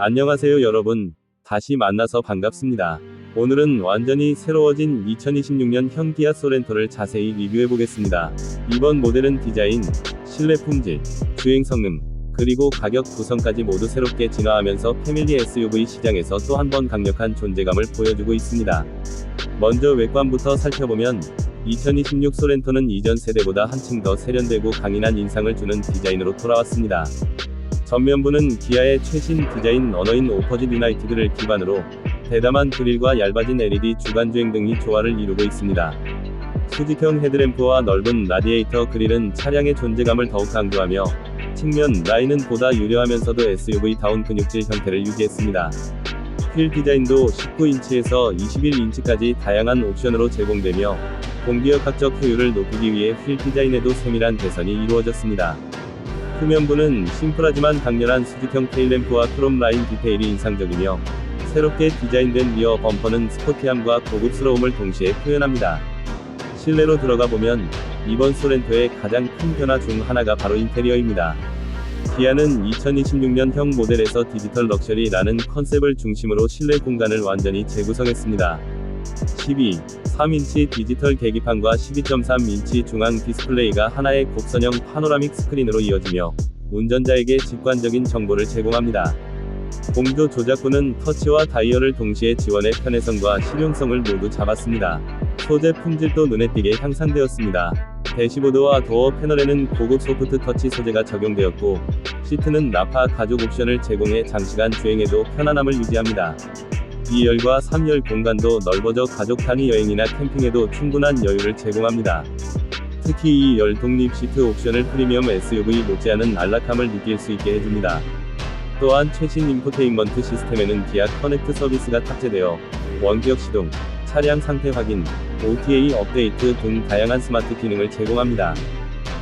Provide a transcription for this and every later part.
안녕하세요 여러분. 다시 만나서 반갑습니다. 오늘은 완전히 새로워진 2026년 형 기아 소렌토를 자세히 리뷰해 보겠습니다. 이번 모델은 디자인, 실내 품질, 주행 성능, 그리고 가격 구성까지 모두 새롭게 진화하면서 패밀리 SUV 시장에서 또 한 번 강력한 존재감을 보여주고 있습니다. 먼저 외관부터 살펴보면 2026 소렌토는 이전 세대보다 한층 더 세련되고 강인한 인상을 주는 디자인으로 돌아왔습니다. 전면부는 기아의 최신 디자인 언어인 오퍼짓 유나이티드를 기반으로 대담한 그릴과 얇아진 LED 주간주행 등이 조화를 이루고 있습니다. 수직형 헤드램프와 넓은 라디에이터 그릴은 차량의 존재감을 더욱 강조하며 측면 라인은 보다 유려하면서도 SUV다운 근육질 형태를 유지했습니다. 휠 디자인도 19인치에서 21인치까지 다양한 옵션으로 제공되며 공기역학적 효율을 높이기 위해 휠 디자인에도 세밀한 개선이 이루어졌습니다. 후면부는 심플하지만 강렬한 수직형 테일램프와 크롬 라인 디테일이 인상적이며 새롭게 디자인된 리어 범퍼는 스포티함과 고급스러움을 동시에 표현합니다. 실내로 들어가 보면 이번 소렌토의 가장 큰 변화 중 하나가 바로 인테리어입니다. 기아는 2026년형 모델에서 디지털 럭셔리라는 컨셉을 중심으로 실내 공간을 완전히 재구성했습니다. 12, 3인치 디지털 계기판과 12.3인치 중앙 디스플레이가 하나의 곡선형 파노라믹 스크린으로 이어지며 운전자에게 직관적인 정보를 제공합니다. 공조 조작구는 터치와 다이얼을 동시에 지원해 편의성과 실용성을 모두 잡았습니다. 소재 품질도 눈에 띄게 향상되었습니다. 대시보드와 도어 패널에는 고급 소프트 터치 소재가 적용되었고, 시트는 나파 가죽 옵션을 제공해 장시간 주행에도 편안함을 유지합니다. 2열과 3열 공간도 넓어져 가족 단위 여행이나 캠핑에도 충분한 여유를 제공합니다. 특히 2열 독립 시트 옵션을 프리미엄 SUV 못지않은 안락함을 느낄 수 있게 해줍니다. 또한 최신 인포테인먼트 시스템에는 기아 커넥트 서비스가 탑재되어 원기역 시동, 차량 상태 확인, OTA 업데이트 등 다양한 스마트 기능을 제공합니다.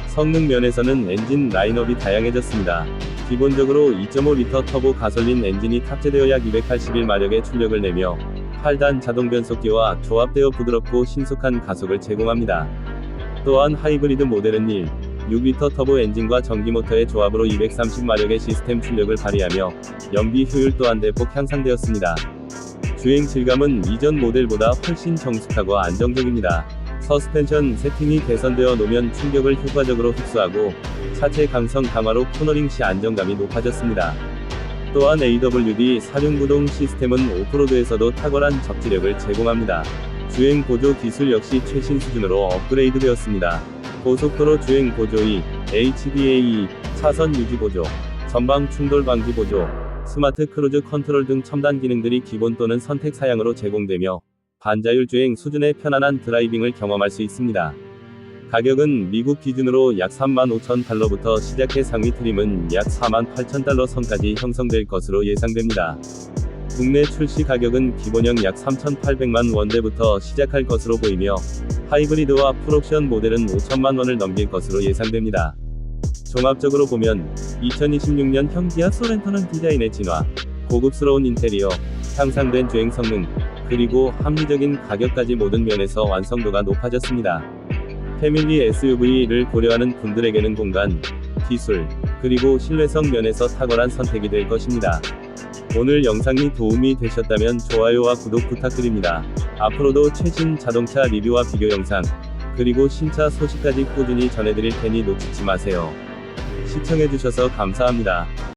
성능 면에서는 엔진 라인업이 다양해졌습니다. 기본적으로 2.5리터 터보 가솔린 엔진이 탑재되어 약 281마력의 출력을 내며 8단 자동 변속기와 조합되어 부드럽고 신속한 가속을 제공합니다. 또한 하이브리드 모델은 1, 6리터 터보 엔진과 전기 모터의 조합으로 230마력의 시스템 출력을 발휘하며 연비 효율 또한 대폭 향상되었습니다. 주행 질감은 이전 모델보다 훨씬 정숙하고 안정적입니다. 서스펜션 세팅이 개선되어 노면 충격을 효과적으로 흡수하고 차체 강성 강화로 코너링 시 안정감이 높아졌습니다. 또한 AWD 사륜구동 시스템은 오프로드에서도 탁월한 접지력을 제공합니다. 주행 보조 기술 역시 최신 수준으로 업그레이드 되었습니다. 고속도로 주행 보조 2, HDA 차선 유지 보조, 전방 충돌 방지 보조, 스마트 크루즈 컨트롤 등 첨단 기능들이 기본 또는 선택 사양으로 제공되며 반자율 주행 수준의 편안한 드라이빙을 경험할 수 있습니다. 가격은 미국 기준으로 약 35,000달러부터 시작해 상위 트림은 약 48,000달러 선까지 형성될 것으로 예상됩니다. 국내 출시 가격은 기본형 약 3,800만 원대부터 시작할 것으로 보이며 하이브리드와 풀옵션 모델은 5천만 원을 넘길 것으로 예상됩니다. 종합적으로 보면 2026년 형 기아 소렌토는 디자인의 진화, 고급스러운 인테리어, 향상된 주행 성능, 그리고 합리적인 가격까지 모든 면에서 완성도가 높아졌습니다. 패밀리 SUV를 고려하는 분들에게는 공간, 기술, 그리고 신뢰성 면에서 탁월한 선택이 될 것입니다. 오늘 영상이 도움이 되셨다면 좋아요와 구독 부탁드립니다. 앞으로도 최신 자동차 리뷰와 비교 영상, 그리고 신차 소식까지 꾸준히 전해드릴 테니 놓치지 마세요. 시청해주셔서 감사합니다.